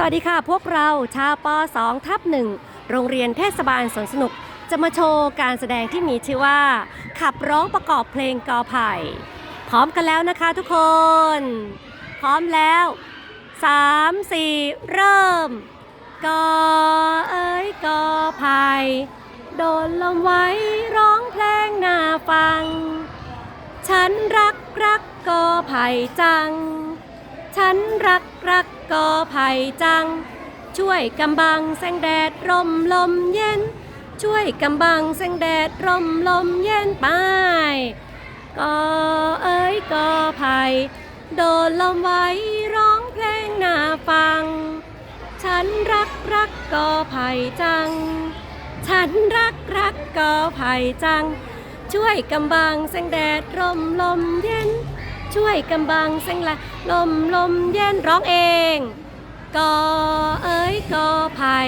สวัสดีค่ะ พวกเราชาวป .2 ทับหนึ่งโรงเรียนเทศบาลสวนสนุก จะมาโชว์การแสดงที่มีชื่อว่า ขับร้องประกอบเพลงกอไผ่ พร้อมกันแล้วนะคะทุกคน พร้อมแล้ว 3 4 เริ่ม กอเอ้ยกอไผ่โดนลมไว้ร้องเพลงน่าฟัง ฉันรักรักกอไผ่จัง ฉันรักรักกอไผ่จัง ช่วยกำบังแสงแดดร่มลมเย็น ช่วยกำบังแสงแดดร่มลมเย็นไปกอเอ้ยกอไผ่โดนลมไว้ร้องเพลงน่าฟัง ฉันรักรักกอไผ่จัง ฉันรักรักกอไผ่จัง ช่วยกำบังแสงแดดร่มลมเย็น ช่วยกำบังแสงละลมลมเย็นร้องเองกอเอ้ยกอไผ่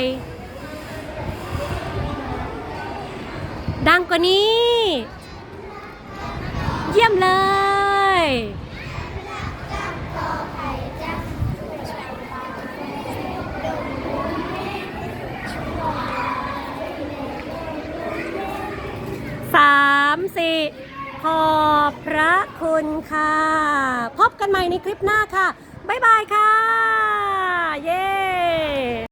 ดังกว่านี้ เยี่ยมเลยสามสี่ ขอบพระคุณค่ะ พบกันใหม่ในคลิปหน้าค่ะ บ๊ายบายค่ะ